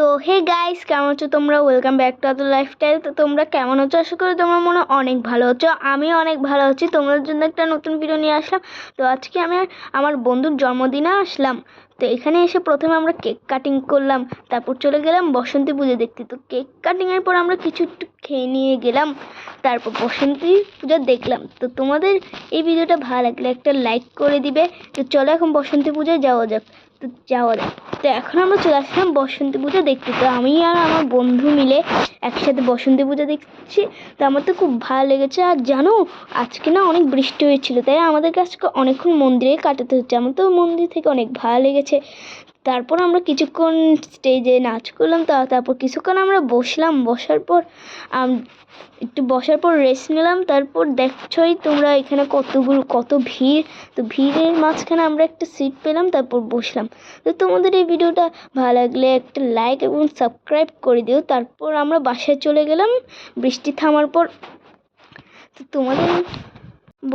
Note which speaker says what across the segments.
Speaker 1: তো hey guys কেমন আছো তোমরা? Welcome back to other lifestyle তো, তোমরা কেমন আছো? আশা করি তোমরা মনে অনেক ভালো আছো। আমিও অনেক ভালো আছি। তোমাদের জন্য একটা নতুন ভিডিও নিয়ে আসলাম। তো, আজকে আমি আমার বন্ধুর জন্মদিনে আসলাম। তো, এখানে এসে প্রথমে আমরা কেক কাটিং করলাম। তারপর চলে গেলাম বসন্তী পুজো দেখতে। তো কেক কাটিংয়ের পর আমরা কিছু একটু খেয়ে নিয়ে গেলাম। তারপর বসন্তী পুজো দেখলাম। তো, তোমাদের এই ভিডিওটা ভালো লাগলে একটা লাইক করে দিবে। তো, চলো এখন বসন্তী পুজোয় যাওয়া যাক। তো, যাওয়া যাক। তো এখন আমরা চলে আসলাম বসন্তী পূজা দেখতে। তো আমি আর আমার বন্ধু মিলে একসাথে বসন্তী পূজা দেখছি। তো আমার তো খুব ভালো লেগেছে। আর জানো, আজকে না অনেক বৃষ্টি হয়েছিল, তাই আমাদের আজকে অনেকক্ষণ মন্দিরে কাটাতে হচ্ছে। আমার তো মন্দির থেকে অনেক ভালো লেগেছে। তারপর আমরা কিছুক্ষণ স্টেজে নাচ করলাম। তা, তারপর কিছুক্ষণ আমরা বসলাম। বসার পর একটু বসার পর রেস্ট নিলাম। তারপর দেখছই তোমরা এখানে কতগুলো, কত ভিড়। তো ভিড়ের মাঝখানে আমরা একটা সিট পেলাম, তারপর বসলাম। তো তোমাদের এই ভিডিওটা ভালো লাগলে একটা লাইক এবং সাবস্ক্রাইব করে দিও। তারপর আমরা বাসায় চলে গেলাম, বৃষ্টি থামার পর। তো তোমাদের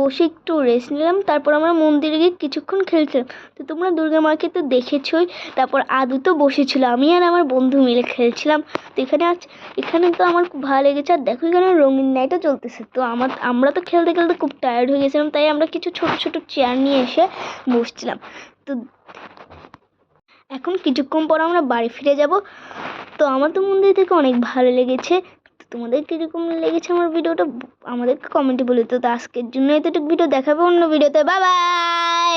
Speaker 1: বসে একটু রেস্ট নিলাম, তারপর আমরা মন্দিরে গিয়ে কিছুক্ষণ খেলছিলাম। তো তোমরা দুর্গা মাকে তো দেখেছোই, তারপর আদু তো বসেছিল, আমি আর আমার বন্ধু মিলে খেলছিলাম। তো এখানে আজ, এখানে তো আমার খুব ভালো লেগেছে, আর দেখো এখানে রঙিন নাইটও চলতেছে তো আমার, আমরা তো খেলতে খেলতে খুব টায়ার্ড হয়ে গেছিলাম, তাই আমরা কিছু ছোট ছোট চেয়ার নিয়ে এসে বসছিলাম। তো এখন কিছুক্ষণ পর আমরা বাড়ি ফিরে যাব। তো আমার তো মন্দির থেকে অনেক ভালো লেগেছে। তোমাদের কীরকম লেগেছে আমার ভিডিওটা? আমাদেরকে কমেন্টে বলে। তো আজকের জন্য এতটুকু। ভিডিও দেখাবে অন্য ভিডিওতে। Bye bye